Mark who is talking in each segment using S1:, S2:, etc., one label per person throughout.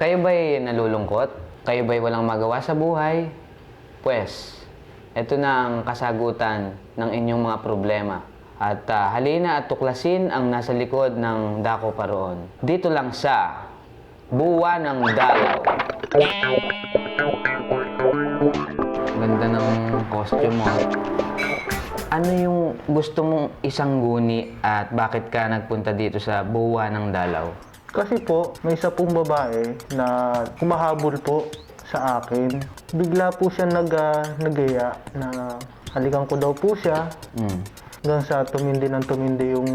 S1: Kayo ba'y nalulungkot? Kayo ba'y walang magawa sa buhay? Pwes, ito na ang kasagutan ng inyong mga problema. At ah, halina at tuklasin ang nasa likod ng dako paroon. Dito lang sa Buwa ng Dalaw. Ganda ng costume mo. Ano yung gusto mong isang guni at bakit ka nagpunta dito sa Buwa ng Dalaw?
S2: Kasi po, may isa pong babae na kumahabol po sa akin. Bigla po siya nag, ah, nagaya na halikan ko daw po siya.
S1: Hmm.
S2: Hanggang sa tumindi ng tumindi yung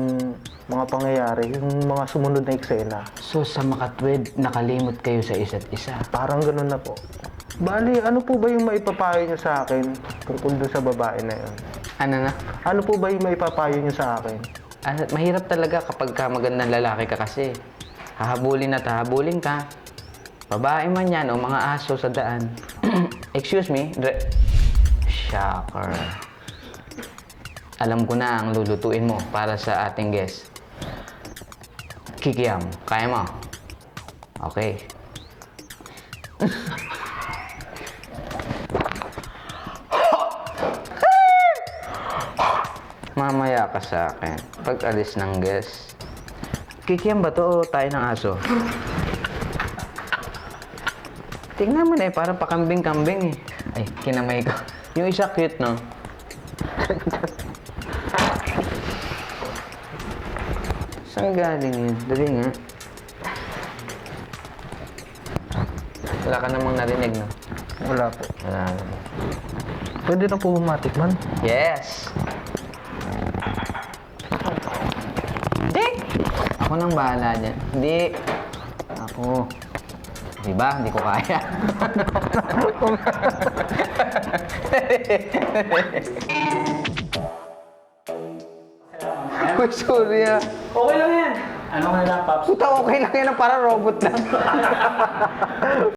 S2: mga pangyayari, yung mga sumunod na eksena.
S1: So sa makatwid, nakalimot kayo sa isa't isa.
S2: Parang ganun na po. Bali, ano po ba yung maipapayo niyo sa akin tungkol doon sa babae na yun?
S1: Ano na?
S2: Ano po ba yung maipapayo niyo sa akin?
S1: Ano, mahirap talaga kapag ka magandang lalaki ka kasi. Hahabulin at hahabulin ka. Babae man yan o mga aso sa daan. Excuse me. Dre- Shocker. Alam ko na ang lulutuin mo para sa ating guest. Kikiam. Kaya mo? Okay. Mamaya ka sa akin. Pag alis ng guest. Kikiam ba to o tayo ng aso? Tingnan mo na eh, parang pakambing-kambing eh. Ay, kinamay ko. Yung isa cute, no? Saan galing yun? Dali nga. Wala ka namang narinig, no?
S2: Wala po.
S1: Wala.
S2: Pwede na po bumatik man.
S1: Yes! Ako nang bahala dyan. Hindi. Ako. Diba? Hindi ko kaya. Uy, sorry ah.
S3: Okay lang yan. Ano nga lang, Paps?
S1: Puta, okay lang yan. Parang robot lang.